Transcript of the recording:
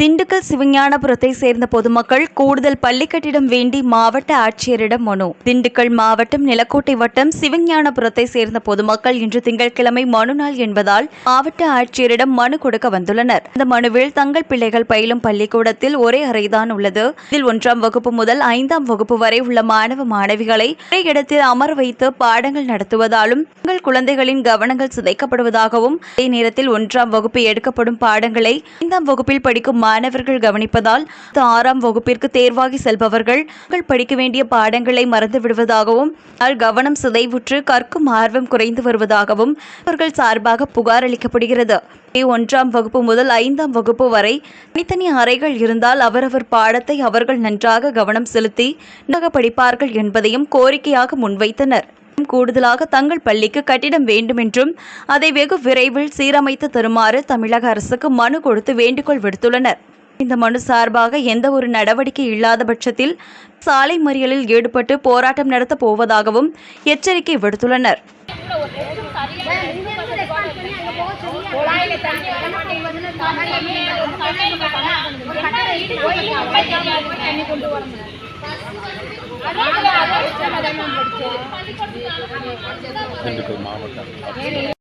திண்டுக்கல் சிவஞானபுரத்தை சேர்ந்த பொதுமக்கள் கூடுதல் பள்ளி கட்டிடம் வேண்டி மாவட்ட ஆட்சியரிடம் மனு. திண்டுக்கல் மாவட்டம் நிலக்கோட்டை வட்டம் சிவஞானபுரத்தை சேர்ந்த பொதுமக்கள் இன்று திங்கட்கிழமை மனு நாள் என்பதால் மாவட்ட ஆட்சியரிடம் மனு கொடுக்க வந்துள்ளனர். இந்த மனுவில் தங்கள் பிள்ளைகள் பயிலும் பள்ளிக்கூடத்தில் ஒரே அறைதான் உள்ளது. இதில் ஒன்றாம் வகுப்பு முதல் ஐந்தாம் வகுப்பு வரை உள்ள மாணவ மாணவிகளை ஒரே இடத்தில் அமர வைத்து பாடங்கள் நடத்துவதாலும் தங்கள் குழந்தைகளின் கவனங்கள் சிதைக்கப்படுவதாகவும் அதே நேரத்தில் ஒன்றாம் வகுப்பு எடுக்கப்படும் பாடங்களை ஐந்தாம் வகுப்பில் படிக்கும் மாணவர்கள் கவனிப்பதால் ஆறாம் வகுப்பிற்கு தேர்வாகி செல்பவர்கள் படிக்க வேண்டிய பாடங்களை மறந்து விடுவதாகவும் கவனம் சிதைவுற்று கற்கும் ஆர்வம் குறைந்து வருவதாகவும் அவர்கள் சார்பாக புகார் அளிக்கப்படுகிறது. ஒன்றாம் வகுப்பு முதல் ஐந்தாம் வகுப்பு வரை தனித்தனி அறைகள் இருந்தால் அவரவர் பாடத்தை அவர்கள் நன்றாக கவனம் செலுத்தி நக படிப்பார்கள் என்பதையும் கோரிக்கையாக முன்வைத்தனர். கூடுதலாக தங்கள் பள்ளிக்கு கட்டிடம் வேண்டுமென்றும் அதை வெகு விரைவில் சீரமைத்து தருமாறு தமிழக அரசுக்கு மனு கொடுத்து வேண்டுகோள் விடுத்துள்ளனர். இந்த மனு சார்பாக எந்த ஒரு நடவடிக்கை இல்லாத பட்சத்தில் சாலை மறியலில் ஈடுபட்டு போராட்டம் நடத்தப் போவதாகவும் எச்சரிக்கை விடுத்துள்ளனர். தண்ணி கொண்டு வரணும் திண்டுக்கல் மாவட்டம்.